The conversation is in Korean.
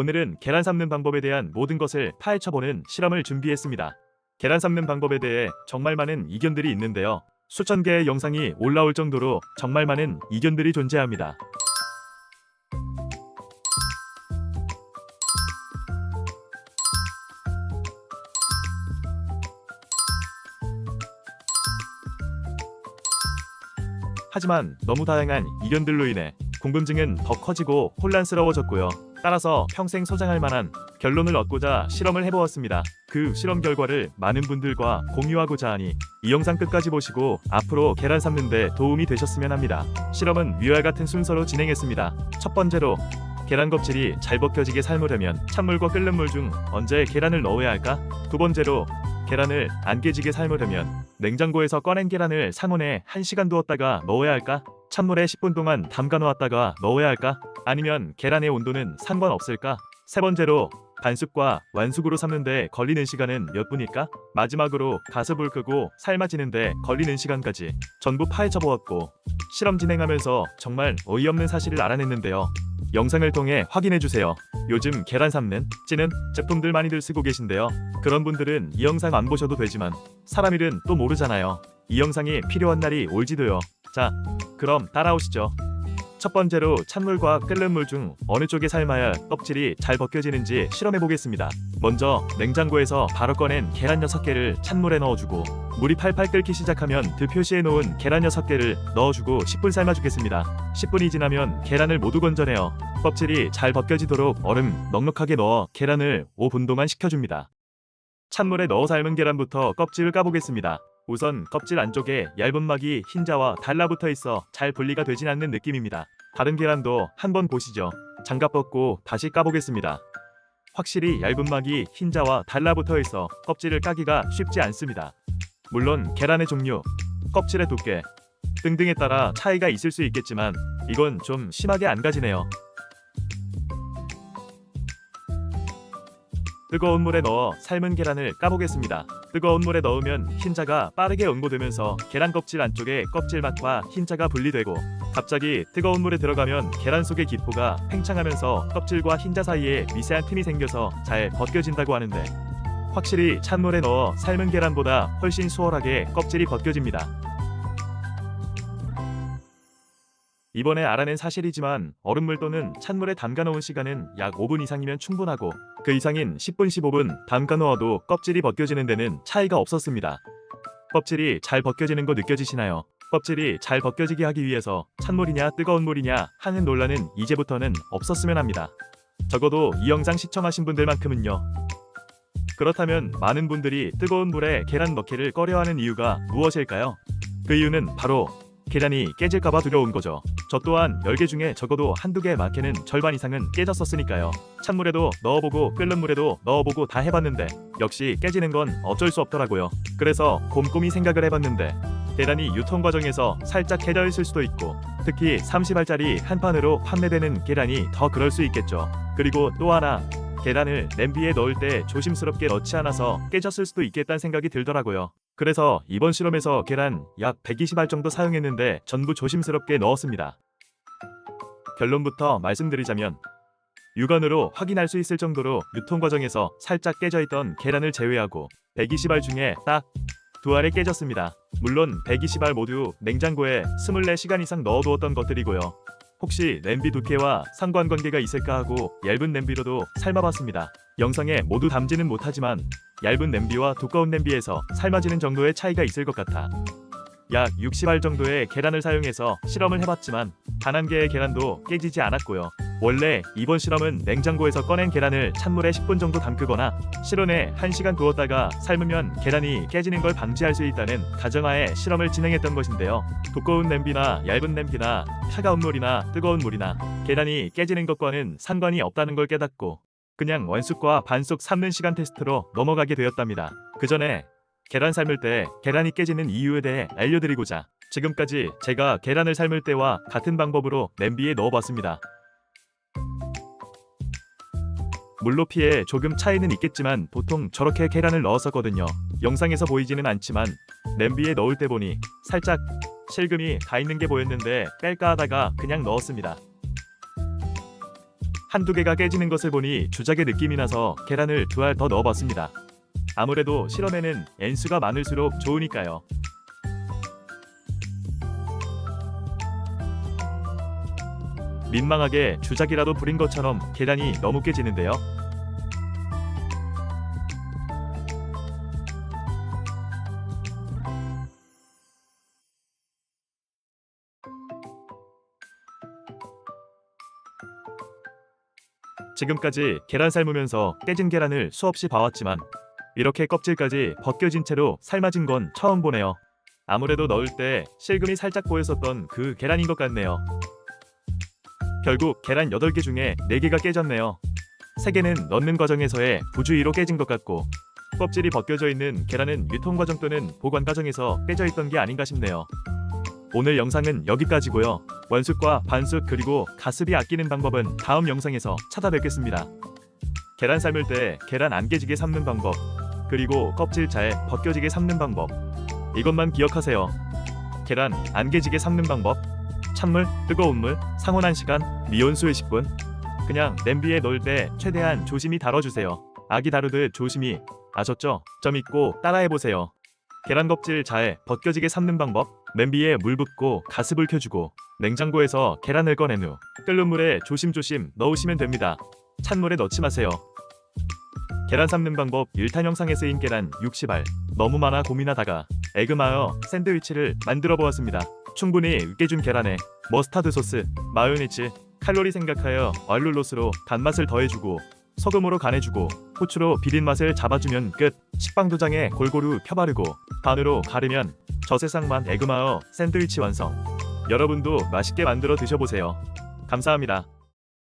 오늘은 계란 삶는 방법에 대한 모든 것을 파헤쳐보는 실험을 준비했습니다. 계란 삶는 방법에 대해 정말 많은 이견들이 있는데요. 수천 개의 영상이 올라올 정도로 정말 많은 이견들이 존재합니다. 하지만 너무 다양한 이견들로 인해 궁금증은 더 커지고 혼란스러워졌고요. 따라서 평생 소장할 만한 결론을 얻고자 실험을 해보았습니다. 그 실험 결과를 많은 분들과 공유하고자 하니 이 영상 끝까지 보시고 앞으로 계란 삶는데 도움이 되셨으면 합니다. 실험은 위와 같은 순서로 진행했습니다. 첫 번째로 계란 껍질이 잘 벗겨지게 삶으려면 찬물과 끓는 물 중 언제 계란을 넣어야 할까? 두 번째로 계란을 안 깨지게 삶으려면 냉장고에서 꺼낸 계란을 상온에 1시간 두었다가 넣어야 할까? 찬물에 10분 동안 담가 놓았다가 넣어야 할까? 아니면 계란의 온도는 상관없을까? 세 번째로 반숙과 완숙으로 삶는데 걸리는 시간은 몇 분일까? 마지막으로 가습을 끄고 삶아지는데 걸리는 시간까지 전부 파헤쳐 보았고 실험 진행하면서 정말 어이없는 사실을 알아냈는데요. 영상을 통해 확인해 주세요. 요즘 계란 삶는 찌는 제품들 많이들 쓰고 계신데요. 그런 분들은 이 영상 안 보셔도 되지만 사람 일은 또 모르잖아요. 이 영상이 필요한 날이 올지도요. 자, 그럼 따라오시죠. 첫 번째로 찬물과 끓는 물 중 어느 쪽에 삶아야 껍질이 잘 벗겨지는지 실험해 보겠습니다. 먼저 냉장고에서 바로 꺼낸 계란 6개를 찬물에 넣어주고 물이 팔팔 끓기 시작하면 드 표시해 놓은 계란 6개를 넣어주고 10분 삶아주겠습니다. 10분이 지나면 계란을 모두 건져내어 껍질이 잘 벗겨지도록 얼음 넉넉하게 넣어 계란을 5분 동안 식혀줍니다. 찬물에 넣어 삶은 계란부터 껍질을 까보겠습니다. 우선 껍질 안쪽에 얇은 막이 흰자와 달라붙어 있어 잘 분리가 되진 않는 느낌입니다. 다른 계란도 한번 보시죠. 장갑 벗고 다시 까보겠습니다. 확실히 얇은 막이 흰자와 달라붙어 있어 껍질을 까기가 쉽지 않습니다. 물론 계란의 종류, 껍질의 두께 등등에 따라 차이가 있을 수 있겠지만 이건 좀 심하게 안 가지네요. 뜨거운 물에 넣어 삶은 계란을 까보겠습니다. 뜨거운 물에 넣으면 흰자가 빠르게 응고되면서 계란 껍질 안쪽에 껍질 맛과 흰자가 분리되고 갑자기 뜨거운 물에 들어가면 계란 속의 기포가 팽창하면서 껍질과 흰자 사이에 미세한 틈이 생겨서 잘 벗겨진다고 하는데 확실히 찬물에 넣어 삶은 계란보다 훨씬 수월하게 껍질이 벗겨집니다. 이번에 알아낸 사실이지만 얼음물 또는 찬물에 담가 놓은 시간은 약 5분 이상이면 충분하고 그 이상인 10분 15분 담가 놓아도 껍질이 벗겨지는 데는 차이가 없었습니다. 껍질이 잘 벗겨지는 거 느껴지시나요? 껍질이 잘 벗겨지게 하기 위해서 찬물이냐 뜨거운 물이냐 하는 논란은 이제부터는 없었으면 합니다. 적어도 이 영상 시청하신 분들만큼은요. 그렇다면 많은 분들이 뜨거운 물에 계란 넣기를 꺼려하는 이유가 무엇일까요? 그 이유는 바로 계란이 깨질까봐 두려운 거죠. 저 또한 10개 중에 적어도 한두 개 많게는 절반 이상은 깨졌었으니까요. 찬물에도 넣어보고 끓는 물에도 넣어보고 다 해봤는데 역시 깨지는 건 어쩔 수 없더라고요. 그래서 곰곰이 생각을 해봤는데 계란이 유통 과정에서 살짝 깨져 있을 수도 있고 특히 30알짜리 한 판으로 판매되는 계란이 더 그럴 수 있겠죠. 그리고 또 하나 계란을 냄비에 넣을 때 조심스럽게 넣지 않아서 깨졌을 수도 있겠다는 생각이 들더라고요. 그래서 이번 실험에서 계란 약 120알 정도 사용했는데 전부 조심스럽게 넣었습니다. 결론부터 말씀드리자면 육안으로 확인할 수 있을 정도로 유통 과정에서 살짝 깨져 있던 계란을 제외하고 120알 중에 딱 두 알이 깨졌습니다. 물론 120알 모두 냉장고에 24시간 이상 넣어두었던 것들이고요. 혹시 냄비 두께와 상관관계가 있을까 하고 얇은 냄비로도 삶아봤습니다. 영상에 모두 담지는 못하지만 얇은 냄비와 두꺼운 냄비에서 삶아지는 정도의 차이가 있을 것 같아. 약 60알 정도의 계란을 사용해서 실험을 해봤지만 단 한 개의 계란도 깨지지 않았고요. 원래 이번 실험은 냉장고에서 꺼낸 계란을 찬물에 10분 정도 담그거나 실온에 1시간 두었다가 삶으면 계란이 깨지는 걸 방지할 수 있다는 가정하에 실험을 진행했던 것인데요. 두꺼운 냄비나 얇은 냄비나 차가운 물이나 뜨거운 물이나 계란이 깨지는 것과는 상관이 없다는 걸 깨닫고 그냥 원숙과 반숙 삶는 시간 테스트로 넘어가게 되었답니다. 그 전에 계란 삶을 때 계란이 깨지는 이유에 대해 알려드리고자 지금까지 제가 계란을 삶을 때와 같은 방법으로 냄비에 넣어봤습니다. 물높이에 조금 차이는 있겠지만 보통 저렇게 계란을 넣었었거든요. 영상에서 보이지는 않지만 냄비에 넣을 때 보니 살짝 실금이 가 있는 게 보였는데 뺄까 하다가 그냥 넣었습니다. 한두 개가 깨지는 것을 보니 주작의 느낌이 나서 계란을 두 알 더 넣어봤습니다. 아무래도 실험에는 N수가 많을수록 좋으니까요. 민망하게 주작이라도 부린 것처럼 계란이 너무 깨지는데요. 지금까지 계란 삶으면서 깨진 계란을 수없이 봐왔지만 이렇게 껍질까지 벗겨진 채로 삶아진 건 처음 보네요. 아무래도 넣을 때 실금이 살짝 보였었던 그 계란인 것 같네요. 결국 계란 8개 중에 4개가 깨졌네요. 3개는 넣는 과정에서의 부주의로 깨진 것 같고 껍질이 벗겨져 있는 계란은 유통 과정 또는 보관 과정에서 깨져 있던 게 아닌가 싶네요. 오늘 영상은 여기까지고요. 원숙과 반숙 그리고 가습이 아끼는 방법은 다음 영상에서 찾아뵙겠습니다. 계란 삶을 때 계란 안 깨지게 삶는 방법 그리고 껍질 잘 벗겨지게 삶는 방법 이것만 기억하세요. 계란 안 깨지게 삶는 방법 찬물, 뜨거운 물, 상온 1시간, 미온수에 10분 그냥 냄비에 넣을 때 최대한 조심히 다뤄주세요. 아기 다루듯 조심히 아셨죠? 점 있고 따라해보세요. 계란 껍질 잘 벗겨지게 삶는 방법 냄비에 물 붓고 가습을 켜주고 냉장고에서 계란을 꺼낸 후 끓는 물에 조심조심 넣으시면 됩니다. 찬물에 넣지 마세요. 계란 삶는 방법 1탄 영상에 쓰인 계란 60알 너무 많아 고민하다가 에그마요 샌드위치를 만들어 보았습니다. 충분히 으깨준 계란에 머스타드 소스, 마요네즈, 칼로리 생각하여 얼룰로스로 단맛을 더해주고 소금으로 간해주고 후추로 비린 맛을 잡아주면 끝. 식빵 두 장에 골고루 펴바르고 반으로 가르면 저세상만 에그마요 샌드위치 완성. 여러분도 맛있게 만들어 드셔보세요. 감사합니다.